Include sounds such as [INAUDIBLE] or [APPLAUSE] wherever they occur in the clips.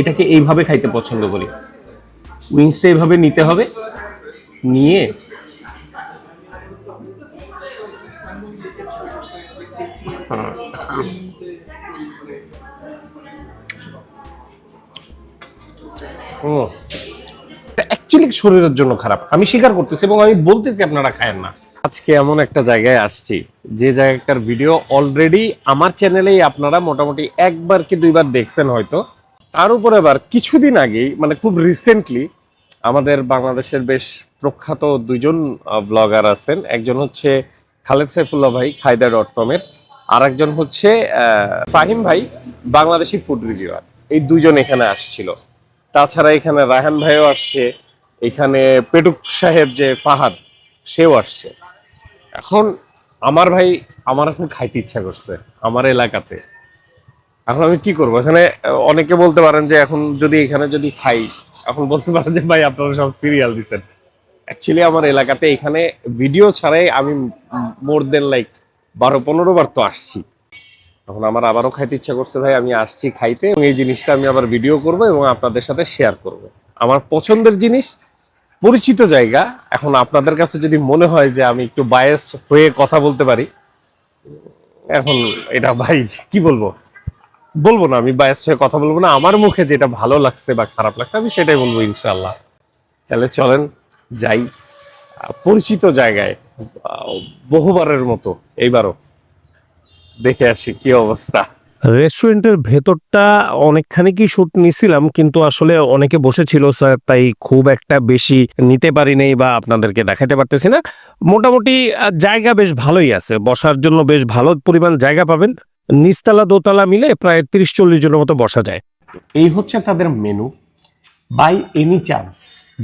এটাকে এইভাবে খাইতে পছন্দ করি। উইংসটা এইভাবে নিতে হবে, নিয়ে ও অ্যাকচুয়ালি শরীরের জন্য খারাপ। আমি স্বীকার করতেছি এবং আমি বলতেছি আপনারা খায়েন না। আজকে এমন একটা জায়গায় আসছি, যে জায়গাটার ভিডিও অলরেডি আমার চ্যানেলেই আপনারা মোটামুটি একবার কি দুইবার দেখছেন হয়তো। তার উপর আবার কিছুদিন আগেই মানে খুব রিসেন্টলি আমাদের বাংলাদেশের বেশ প্রখ্যাত দুজন ব্লগার আছেন। একজন হচ্ছে খালেদ সাইফুল্লাহ ভাই, খায়দা ডট কমের আর একজন হচ্ছে ফাহিম ভাই, বাংলাদেশি ফুড রিভিউয়ার এই দুজন এখানে আসছিল। তাছাড়া এখানে রায়হান ভাইও আসছে। এখানে পেটুক সাহেব যে ফাহাদ, সেও আসছে। এখন আমার ভাই আমার এখন খাইতে ইচ্ছা করছে, আমার এলাকাতে। এখন আমি কি করব? এখানে অনেকে বলতে পারেন যে এখন যদি এখানে যদি খাই, এখন বলতে পারেন যে ভাই আপনারা সব সিরিয়াল দিচ্ছেন অ্যাকচুয়ালি আমার এলাকাতে এখানে ভিডিও ছাড়াই আমি মোর দেন লাইক বারো, পনেরো বার তো আসছি। এখন আমার আবারও খাইতে ইচ্ছা করছে, ভাই আমি আসছি খাইতে এই জিনিসটা আমি আবার ভিডিও করব এবং আপনাদের সাথে শেয়ার করব। আমার পছন্দের জিনিস পরিচিত জায়গা। এখন আপনাদের কাছে যদি মনে হয় যে আমি একটু বায়াসড হয়ে কথা বলতে পারি, এখন এটা ভাই, কি বলব? বলব না, আমি বায়াসড হয়ে কথা বলব না। আমার মুখে যেটা ভালো লাগছে বা খারাপ লাগছে, আমি সেটাই বলব ইনশাল্লাহ তাহলে চলেন যাই। পরিচিত জায়গায় বহুবারের মতো, এইবারও দেখে আসি কি অবস্থা। রেস্টুরেন্টের ভেতরটা অনেকখানি কি শুট নিছিলাম, কিন্তু আসলে অনেকে বসেছিল, স্যার, তাই খুব একটা বেশি নিতে পারি নাই বা আপনাদেরকে দেখাতে পারতেছি না। মোটামুটি জায়গা বেশ ভালোই আছে, বসার জন্য বেশ ভালো পরিমাণ জায়গা পাবেন। নিচতলা, দোতলা মিলে প্রায় তিরিশ চল্লিশ জনের মতো বসা যায়। এই হচ্ছে তাদের মেনু বাই এনি চান্স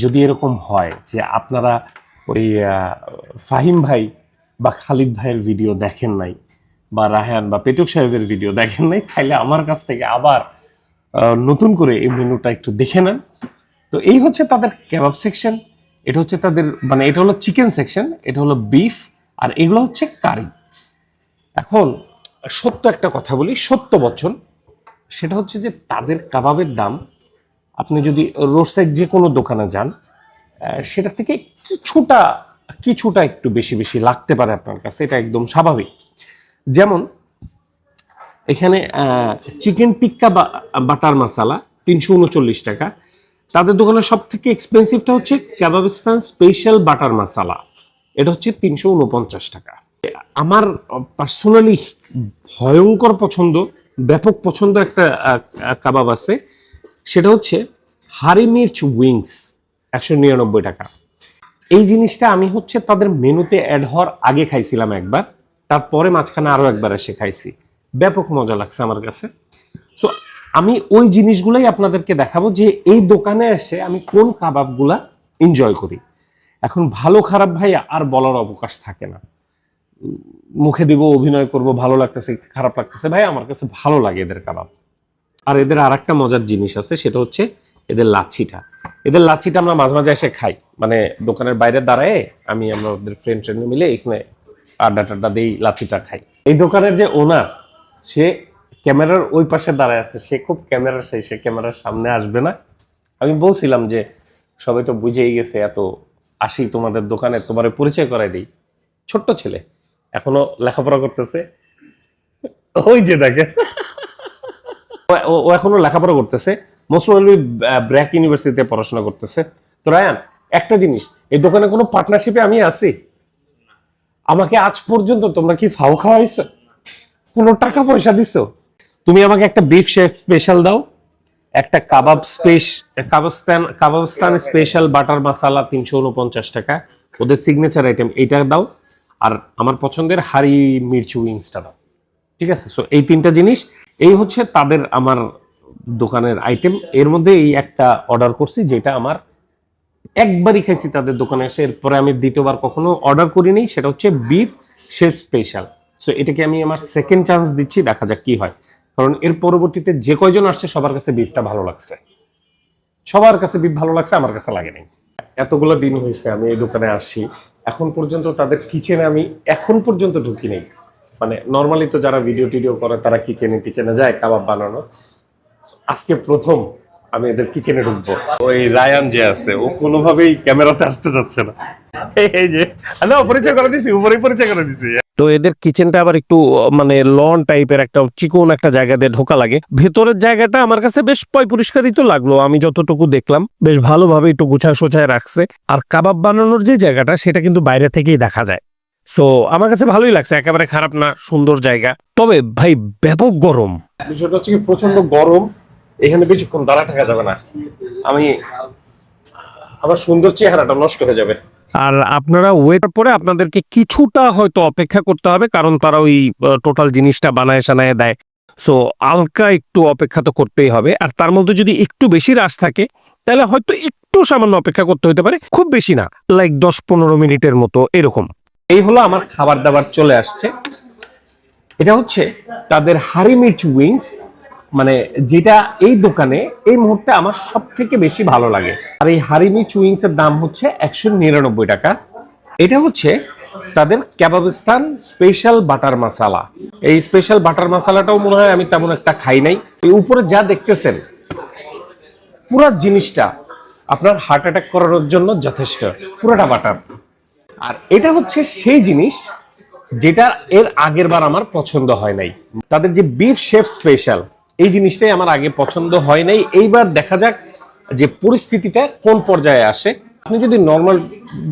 যদি এরকম হয় যে আপনারা ওই ফাহিম ভাই বা খালিদ ভাইয়ের ভিডিও দেখেন নাই বা রাহান বা পেটুক সাহেবের ভিডিও দেখেন নাই তাহলে আমার কাছ থেকে আবার নতুন করে এই মেনুটা একটু দেখে নেন। তো এই হচ্ছে তাদের কেবাব সেকশন এটা হচ্ছে তাদের মানে এটা হলো চিকেন সেকশন এটা হলো বিফ আর এগুলো হচ্ছে কারি এখন, সত্য একটা কথা বলি, সত্য বচন, সেটা হচ্ছে যে তাদের কাবাবের দাম, আপনি যদি রোড সাইড যে কোনো দোকানে যান সেটা থেকে কিছুটা কিছুটা একটু বেশি বেশি লাগতে পারে আপনার কাছে, এটা একদম স্বাভাবিক। যেমন এখানে চিকেন টিক্কা বাটার মশালা তিনশো উনচল্লিশ টাকা। তাদের দোকানের সব থেকে এক্সপেন্সিভটা হচ্ছে কাবাবিস্তান স্পেশাল বাটার মশালা এটা হচ্ছে তিনশো উনপঞ্চাশ টাকা। আমার পার্সোনালি ভয়ঙ্কর পছন্দ, ব্যাপক পছন্দ একটা কাবাব আছে। সেটা হচ্ছে হারি মির্চ উইংস, একশো নিরানব্বই টাকা। এই জিনিসটা আমি হচ্ছে তাদের মেনুতে অ্যাড হওয়ার আগে খাইছিলাম একবার। তারপরে মাঝখানে আরও একবার এসে খাইছি ব্যাপক মজা লাগছে আমার কাছে। সো আমি ওই জিনিসগুলোই আপনাদেরকে দেখাবো যে এই দোকানে এসে আমি কোন কাবাবগুলা এনজয় করি। এখন ভালো খারাপ ভাই আর বলার অবকাশ থাকে না। মুখে দিব, অভিনয় করব, ভালো লাগতেছে, খারাপ লাগতেছে। ভাই আমার কাছে ভালো লাগে এদের কাবাব। আর এদের আর একটা মজার জিনিস আছে, সেটা হচ্ছে এদের লাচ্ছিটা। এদের লাচ্ছিটা আমরা মাঝে মাঝে এসে খাই। মানে দোকানের বাইরে দাঁড়ায় আমি আমরা ওদের ফ্রেন্ড ট্রেন্ড মিলে এখানে আড্ডা টাড্ডা দিই লাচ্ছিটা খাই এই দোকানের যে ওনার সে ক্যামেরার ওই পাশে দাঁড়ায় আছে। সে খুব ক্যামেরার সেই, সে ক্যামেরার সামনে আসবে না। আমি বলছিলাম যে, সবাই তো বুঝেই গেছে, এত আসি তোমাদের দোকানে, তোমার পরিচয় করাই দিই। ছোট্ট ছেলে, এখনও লেখাপড়া করতেছে। ওই যে দেখে ও- এখনও লেখাপড়া করতেছে। মোস্ট প্রবাবলি ব্র্যাক ইউনিভার্সিটিতে পড়াশোনা করতেছে। তো রায়ান, একটা জিনিস, এই দোকানে কোনো পার্টনারশিপে আমি আছি? আমাকে আজ পর্যন্ত তোমরা কি ফাও খাওয়াইছো? কোনো টাকা পয়সা দিছো? তুমি আমাকে একটা বিফ শেফ স্পেশাল দাও একটা কাবাব স্পেশ কাবাস্তান কাবাবস্তান স্পেশাল বাটার মশালা তিনশো উনপঞ্চাশ টাকা। ওদের সিগনেচার আইটেম এইটা দাও আর আমার পছন্দের হারি মির্চি উইংসটা দাও। ঠিক আছে? সো এই তিনটা জিনিস এই হচ্ছে তাদের আমার দোকানের আইটেম এর মধ্যে এই একটা অর্ডার করছি যেটা আমার একবারই খাইছি তাদের দোকানে এসে, এরপরে আমি দ্বিতীয়বার কখনো অর্ডার করিনি, সেটা হচ্ছে বিফ শেফ স্পেশাল সো এটাকে আমি আমার সেকেন্ড চান্স দিচ্ছি, দেখা যাক কি হয়। কারণ এর পরবর্তীতে যে কয়জন আসছে, সবার কাছে বিফটা ভালো লাগছে। সবার কাছে বিফ ভালো লাগছে, আমার কাছে লাগে নাই। এতগুলো দিন হয়েছে, আমি এই দোকানে আসি এখন পর্যন্ত তাদের কিচেনে আমি এখন পর্যন্ত ঢুকি নেই। মানে নর্মালি তো যারা ভিডিও টিডিও করে, তারা কিচেনে টিচেনে যায়, কাবাব বানানো। আজকে প্রথম আমি এদের কিচেনে ঢুকবো। ওই রায়ান যে আছে ও কোনোভাবেই ক্যামেরাতে আসতে যাচ্ছে না। এই- যে না পরিচয় করে দিছি উপরেই পরিচয় করে দিছি। তো এদের কিচেনটা আবার একটু মানে লন টাইপের একটা চিকন একটা জায়গা দিয়ে ঢোকা লাগে। ভেতরের জায়গাটা আমার কাছে বেশ পয় পরিষ্কারই তো লাগল। আমি যতটুকু দেখলাম বেশ ভালোভাবে একটু গুছায় সোছায় রাখছে। আর কাবাব বানানোর যে জায়গাটা সেটা কিন্তু বাইরে থেকেই দেখা যায়। সো আমার কাছে ভালোই লাগছে একেবারে খারাপ না সুন্দর জায়গা। তবে ভাই ব্যাপক গরম। বিষয়টা হচ্ছে কি প্রচণ্ড গরম। এখানে বেশিক্ষণ দাঁড়া থাকা যাবে না। আমি আমার সুন্দর চেহারাটা নষ্ট হয়ে যাবে। আর আপনারা ওয়েট পরে আপনাদেরকে কিছুটা হয়তো অপেক্ষা করতে হবে, কারণ তারা ওই টোটাল জিনিসটা বানায় সানায় দেয়। সো আলকা একটু অপেক্ষা তো করতেই হবে। আর তার মধ্যে যদি একটু বেশি রাশ থাকে, তাহলে হয়তো একটু সামান্য অপেক্ষা করতে হতে পারে। খুব বেশি না লাইক দশ পনেরো মিনিটের মতো এরকম। এই হলো আমার খাবার দাবার চলে আসছে। এটা হচ্ছে তাদের হারি মির্চ উইংস মানে যেটা এই দোকানে এই মুহূর্তে আমার সব থেকে বেশি ভালো লাগে। আর এই হারি মির্চ উইংস এর দাম হচ্ছে একশো নিরানব্বই টাকা। এটা হচ্ছে তাদের ক্যাবাবিস্তান স্পেশাল বাটার মশালা এই স্পেশাল বাটার মশালাটাও মনে হয় আমি তেমন একটা খাই নাই। এই উপরে যা দেখতেছেন, পুরো জিনিসটা আপনার হার্ট অ্যাটাক করানোর জন্য যথেষ্ট, পুরোটা বাটার আর এটা হচ্ছে সেই জিনিস যেটা এর আগের বার আমার পছন্দ হয় নাই। তাদের যে বিফ শেফ স্পেশাল এই জিনিসটাই আমার আগে পছন্দ হয় নাই। এইবার দেখা যাক যে পরিস্থিতিটা কোন পর্যায়ে আসে। আপনি যদি নর্মাল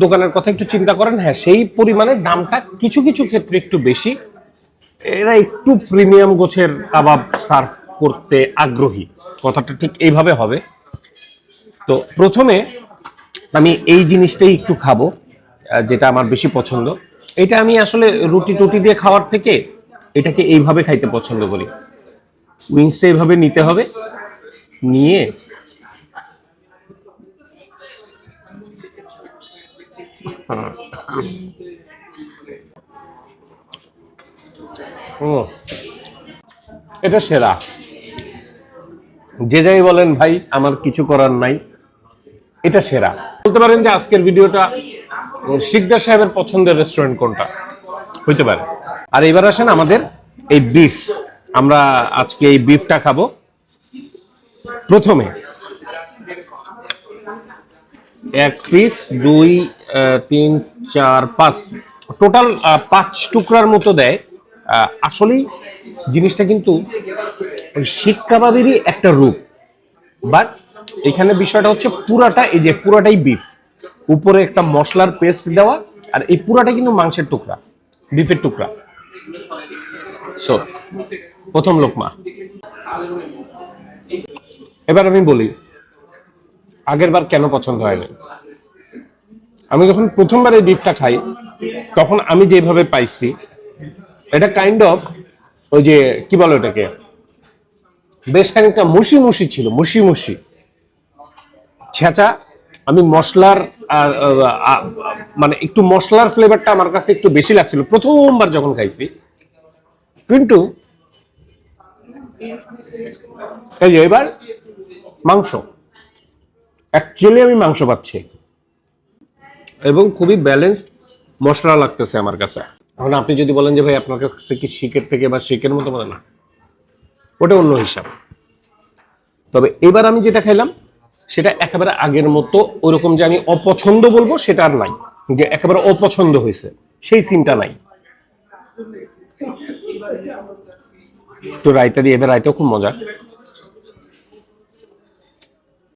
দোকানের কথা একটু চিন্তা করেন হ্যাঁ সেই পরিমাণে দামটা কিছু কিছু ক্ষেত্রে একটু বেশি। এরা একটু প্রিমিয়াম গোছের কাবাব সার্ভ করতে আগ্রহী। কথাটা ঠিক এইভাবে হবে। তো প্রথমে আমি এই জিনিসটাই একটু খাব যেটা আমার বেশি পছন্দ। এটা আমি আসলে রুটি টুটি দিয়ে খাওয়ার থেকে এটাকে এইভাবে খাইতে পছন্দ করি। উইংসটা এইভাবে নিতে হবে। নিয়ে ও, এটা সেরা। যে যাই বলেন, ভাই, আমার কিছু করার নাই। এটা সেরা। বলতে পারেন যে আজকের ভিডিওটা শিকদার সাহেবের পছন্দের রেস্টুরেন্ট কোনটা? হইতে পারে। আর এবার আসেন আমাদের এই বিফ আমরা আজকে এই বিফটা খাব। প্রথমে এক পিস দুই তিন, চার, পাঁচ। টোটাল পাঁচ টুকরার মতো দেয়। আসলেই জিনিসটা কিন্তু ওই শিক কাবাবেরই একটা রূপ। বাট এখানে বিষয়টা হচ্ছে পুরাটা, এই যে পুরাটাই বিফ উপরে একটা মশলার পেস্ট দেওয়া, আর এই পুরাটা কিন্তু মাংসের টুকরা বিফের টুকরা। সো প্রথম লোকমা। এবার আমি বলি, আগের বার কেন পছন্দ হয়নি আমি যখন প্রথমবার এই বিফটা খাই, তখন আমি যেভাবে পাইছি, এটা কাইন্ড অফ ওই যে, কি বলো এটাকে বেশ খানিকটা মুশি মুশি ছিল মুশি মুশি ছেঁচা, আমি মশলার আর মানে একটু মশলার ফ্লেভারটা আমার কাছে একটু বেশি লাগছিল। প্রথমবার যখন খাইছি, কিন্তু এই যে এবার মাংস। অ্যাকচুয়ালি আমি মাংস পাচ্ছি। এবং খুবই ব্যালেন্সড মশলা লাগতেছে আমার কাছে। এখন আপনি যদি বলেন যে ভাই আপনার কাছে কি শিকের থেকে বা শিকের মতো মনে না, ওটা অন্য হিসাব। তবে এবার আমি যেটা খাইলাম, সেটা একেবারে আগের মতো ওরকম যে আমি অপছন্দ বলব, সেটা আর নাই। যে একেবারে অপছন্দ হয়েছে, সেই সিনটা নাই। তো রায়তা দিয়ে এদের রায়তাও খুব মজা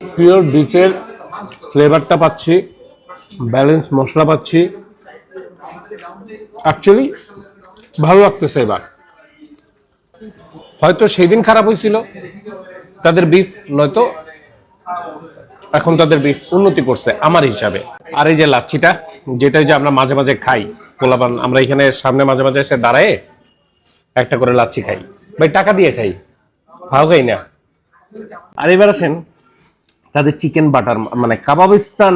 পিওর বিফের ফ্লেভারটা পাচ্ছি ব্যালেন্স মশলা পাচ্ছি। অ্যাকচুয়ালি ভালো লাগতেছে এবার। হয়তো সেই দিন খারাপ হয়েছিল, তাদের বিফ নয়তো এখন তাদের বিফ উন্নতি করছে আমার হিসাবে। আর এই যে লাচ্ছিটা যেটা যে আমরা মাঝে মাঝে খাই, পোলাপান, আমরা এখানে সামনে মাঝে মাঝে এসে দাঁড়ায় একটা করে লাচ্ছি খাই। ভাই, টাকা দিয়ে খাই। ভাও খাই না। আর এবার আসেন, তাদের চিকেন বাটার মানে কাবাবিস্তান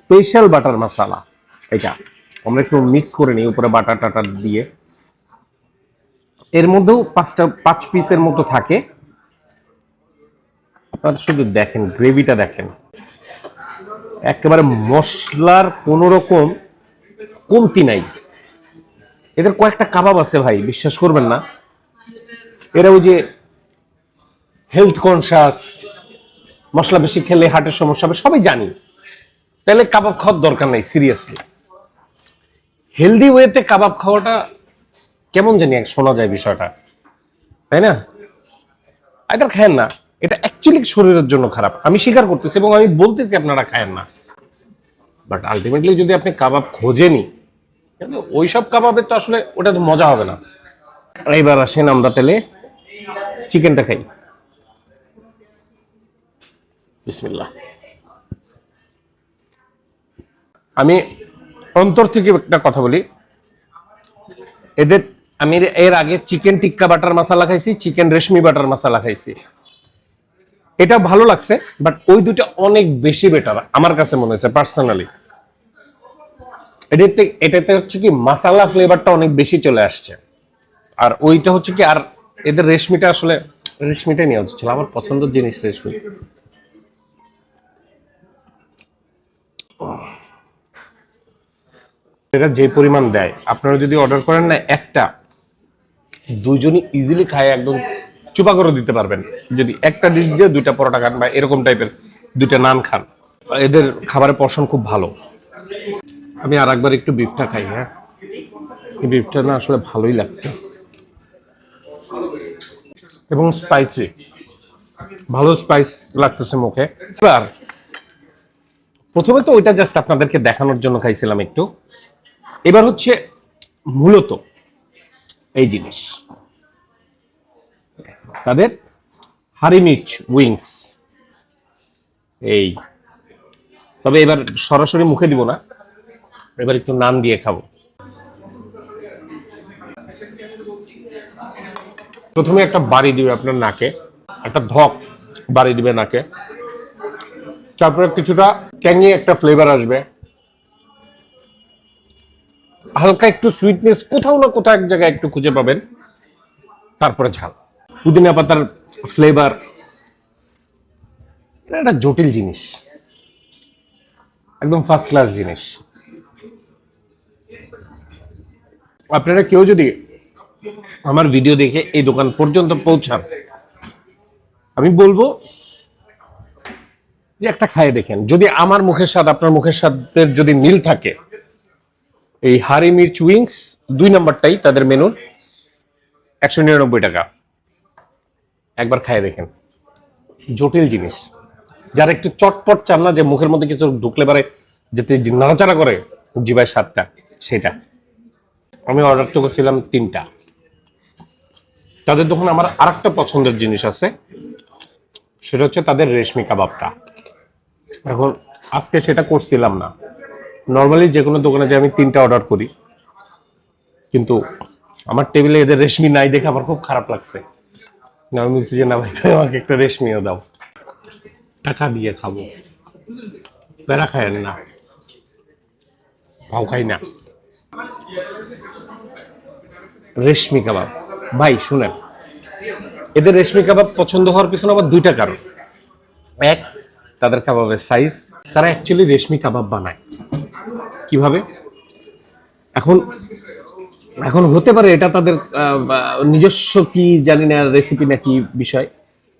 স্পেশাল বাটার মশালা এটা আমরা একটু মিক্স করে নিই উপরে বাটার টাটার দিয়ে। এর মধ্যেও পাঁচটা, পাঁচ পিসের মতো থাকে। আপনারা শুধু দেখেন গ্রেভিটা দেখেন। একেবারে মশলার কোনো রকম কমতি নাই। এদের কয়েকটা কাবাব আছে ভাই, বিশ্বাস করবেন না। এরা ওই যে হেলথ কনসাস মশলা বেশি খেলে হার্টের সমস্যা হবে, সবাই জানি। তাহলে কাবাব খাওয়ার দরকার নাই সিরিয়াসলি হেলদি ওয়েতে কাবাব খাওয়াটা কেমন জানি এক শোনা যায় বিষয়টা। তাই না? এটা খায়েন না, এটা অ্যাকচুয়ালি শরীরের জন্য খারাপ। আমি স্বীকার করতেছি এবং আমি বলতেছি আপনারা খায়েন না। বাট আলটিমেটলি যদি আপনি কাবাব খোঁজেনি ওইসব কাবাবের তো আসলে ওটা তো মজা হবে না। এইবার আসেন আমরা তাহলে চিকেনটা খাই। বিসমিল্লাহ। আমি অন্তর থেকে একটা কথা বলি। এদের আমি এর আগে চিকেন টিক্কা বাটার মশলা খাইছি চিকেন রেশমি বাটার মশলা খাইছি। এটা ভালো লাগছে বাট ওই দুটো অনেক বেশি বেটার আমার কাছে মনে হয়েছে পার্সোনালি এটাতে এটাতে হচ্ছে কি মাসালা ফ্লেভারটা অনেক বেশি চলে আসছে। আর ওইটা হচ্ছে কি আর এদের রেশমিটা আসলে রেশমিটাই নেওয়া উচিত ছিল, আমার পছন্দের জিনিস রেশমি। এটা যে পরিমাণ দেয়, আপনারা যদি অর্ডার করেন না, একটা, দুইজনই ইজিলি খায়, একদম চুপা করে দিতে পারবেন। যদি একটা ডিশ দিয়ে দুইটা পরোটা খান বা এরকম টাইপের দুইটা নান খান, এদের খাবারের পশন খুব ভালো। আমি আর একবার একটু বিফটা খাই হ্যাঁ? বিফটা না আসলে ভালোই লাগছে। এবং স্পাইসি ভালো স্পাইস লাগতেছে মুখে। এবার, প্রথমে তো ওইটা জাস্ট আপনাদেরকে দেখানোর জন্য খাইছিলাম একটু। এবার হচ্ছে মূলত এই জিনিস। তাদের হারিমিচ উইংস। এই। তবে এবার সরাসরি মুখে দিব না। এবার একটু নান দিয়ে খাব। প্রথমে একটা বাড়ি দিবে আপনার নাকে, একটা ধক বাড়ি দিবে নাকে। তারপরে কিছুটা ট্যাঙ্গি একটা ফ্লেভার আসবে। হালকা একটু সুইটনেস কোথাও না কোথাও এক জায়গায় একটু খুঁজে পাবেন। তারপরে ঝাল। পুদিনা পাতার ফ্লেভার একটা জটিল জিনিস। একদম ফার্স্ট ক্লাস জিনিস। আপনারা কেউ যদি আমার ভিডিও দেখে এই দোকান পর্যন্ত পৌঁছান। আমি বলব যে একটা খায়ে দেখেন, যদি আমার মুখের স্বাদ, আপনার মুখের স্বাদের যদি মিল থাকে, এই হারি মির্চ উইংস, দুই নাম্বারটাই তাদের মেনুর একশো নিরানব্বই টাকা। একবার খায় দেখেন, জটিল জিনিস। যারা একটু চটপট চান না যে মুখের মধ্যে কিছু ঢুকলে পারে, যাতে নাড়াচাড়া করে জিবায় স্বাদটা, সেটা। আমি অর্ডার তো করছিলাম তিনটা। তাদের দোকানে আমার আরেকটা পছন্দের জিনিস আছে। সেটা হচ্ছে তাদের রেশমি কাবাবটা। এখন আজকে সেটা করছিলাম না। নর্মালি যে কোনো দোকানে যে আমি তিনটা অর্ডার করি। কিন্তু আমার টেবিলে এদের রেশমি নাই দেখে আমার খুব খারাপ লাগছে। আমি বলছি যে, না ভাই, তুমি আমাকে একটা রেশমিও দাও। টাকা দিয়ে খাব। প্যারা খায়েন না। ভাও খাই না। রেশমি কাবাব। ভাই, শুনেন। এদের রেশমি কাবাব পছন্দ হওয়ার পিছনে আবার দুইটা কারণ। এক, তাদের কাবাবের সাইজ তারা অ্যাকচুয়ালি রেশমি কাবাব বানায়। কীভাবে? এখন এখন হতে পারে এটা তাদের নিজস্ব কি জানি না রেসিপি নাকি বিষয়।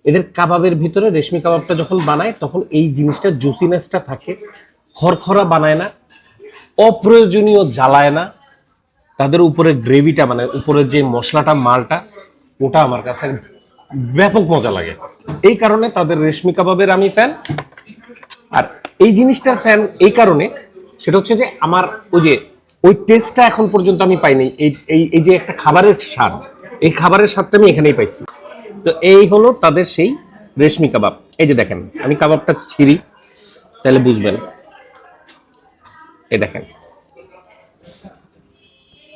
এদের কাবাবের ভিতরে রেশমি কাবাবটা যখন বানায়, তখন এই জিনিসটা জুসিনেসটা থাকে। খরখরা বানায় না। অপ্রয়োজনীয় জ্বালায় না। তাদের উপরে গ্রেভিটা মানে উপরের যে মশলাটা, মালটা, ওটা আমার কাছে ব্যাপক মজা লাগে। এই কারণে তাদের রেশমি কাবাবের আমি ফ্যান আর এই জিনিসটার ফ্যান এই কারণে, সেটা হচ্ছে যে আমার ওই যে, ওই টেস্টটা এখন পর্যন্ত আমি পাইনি। এই এই যে একটা খাবারের স্বাদ, এই খাবারের স্বাদটা আমি এখানেই পাইছি। তো এই হলো তাদের সেই রেশমি কাবাব। এই যে দেখেন, আমি কাবাবটা ছিঁড়ি, তাহলে বুঝবেন। এই দেখেন।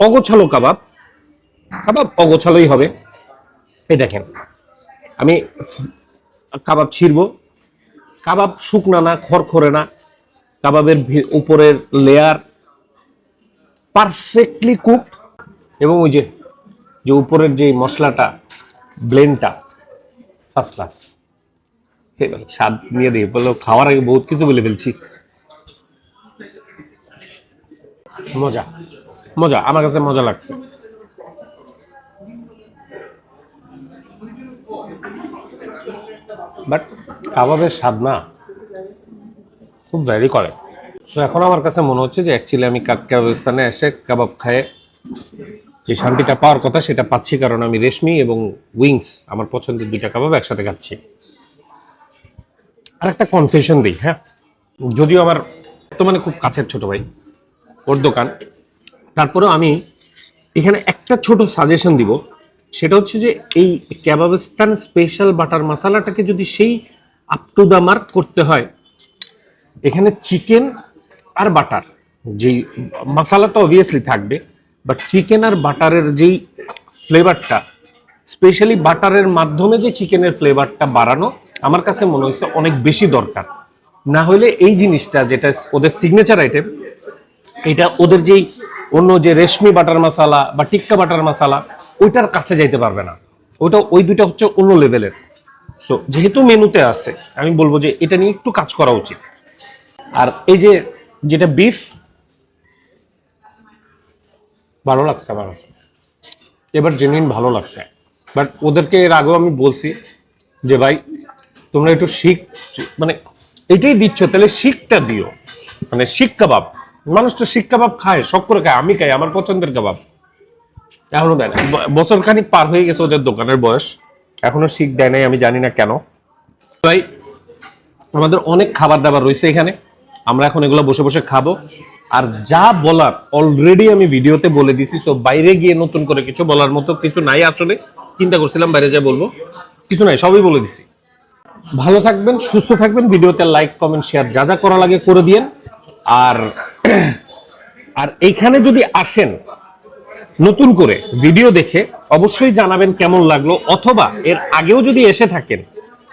অগোছালো কাবাব। কাবাব অগোছালোই হবে। এই দেখেন, আমি কাবাব ছিঁড়বো। কাবাব শুকনা না, খড়খড়ে না। কাবাবের উপরের লেয়ার পারফেক্টলি কুক এবং ওই যে যে উপরের যে মশলাটা ব্লেনটা ফার্স্ট ক্লাস স্বাদ নিয়ে দিই বলল, খাওয়ার আগে বহুত কিছু বলে ফেলছি। মজা। মজা, আমার কাছে মজা লাগছে। বাট কাবাবের স্বাদ না, খুব ভ্যারি করে। সো এখন আমার কাছে মনে হচ্ছে যে অ্যাকচুয়ালি আমি কা- কাবাবিস্তানে এসে কাবাব খায়ে যে শান্তিটা পাওয়ার কথা, সেটা পাচ্ছি কারণ আমি রেশমি এবং উইংস, আমার পছন্দের দুইটা কাবাব একসাথে খাচ্ছি। আর একটা কনফেশন দিই হ্যাঁ? যদিও আমার, বর্তমানে খুব কাছের ছোট ভাই, ওর দোকান। তারপরেও আমি এখানে একটা ছোট সাজেশন দিব। সেটা হচ্ছে যে এই ক্যাবাবিস্তান স্পেশাল বাটার মশালাটাকে যদি সেই আপ টু দ্য মার্ক করতে হয়, এখানে চিকেন আর বাটার যেই মশালা তো অবভিয়াসলি থাকবে বাট চিকেন আর বাটারের যেই ফ্লেভারটা স্পেশালি বাটারের মাধ্যমে যে চিকেনের ফ্লেভারটা বাড়ানো, আমার কাছে মনে হচ্ছে অনেক বেশি দরকার। না হলে এই জিনিসটা যেটা ওদের সিগনেচার আইটেম এটা ওদের যেই অন্য যে রেশমি বাটার মশালা বা টিক্কা বাটার মশালা, ওইটার কাছে যাইতে পারবে না। ওইটা, ওই দুইটা হচ্ছে অন্য লেভেলের সো যেহেতু মেনুতে আছে, আমি বলব যে এটা নিয়ে একটু কাজ করা উচিত। আর এই যে, যেটা বিফ ভালো লাগছে আমার। এবার জেনুইন ভালো লাগছে। বাট ওদেরকে এর আগেও আমি বলছি যে, ভাই, তোমরা একটু শিখ মানে এটাই দিচ্ছ, তাহলে শিখটা দিও। মানে শিখ কাবাব। মানুষ তো শিখ কাবাব খায়, শখ করে খায়, আমি খাই, আমার পছন্দের কাবাব। এখনও দেয় না। বছর খানিক পার হয়ে গেছে ওদের দোকানের বয়স। এখনও শিখ দেয় নাই, আমি জানি না কেন। তাই আমাদের অনেক খাবার দাবার রয়েছে এখানে। আমরা এখন এগুলো বসে বসে খাব। আর যা বলার অলরেডি আমি ভিডিওতে বলে দিছি সো বাইরে গিয়ে নতুন করে কিছু বলার মতো কিছু নাই আসলে। চিন্তা করছিলাম বাইরে যা বলব। কিছু নাই, সবই বলে দিছি। ভালো থাকবেন, সুস্থ থাকবেন, ভিডিওতে লাইক কমেন্ট শেয়ার যা যা করা লাগে করে দিয়েন। আর [CLEARS THROAT] আর এইখানে যদি আসেন নতুন করে ভিডিও দেখে অবশ্যই জানাবেন কেমন লাগল, অথবা এর আগেও যদি এসে থাকেন,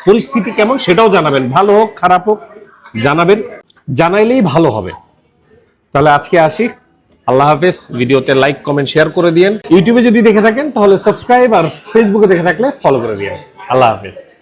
পরিস্থিতি কেমন সেটাও জানাবেন। ভালো হোক, খারাপ হোক, জানাবেন। জানাইলেই ভালো হবে। তাহলে আজকে আসি। আল্লাহ হাফেজ। ভিডিওতে লাইক কমেন্ট শেয়ার করে দিয়েন। ইউটিউবে যদি দেখে থাকেন, তাহলে সাবস্ক্রাইব আর ফেসবুকে দেখে থাকলে ফলো করে দিয়েন। আল্লাহ হাফেজ।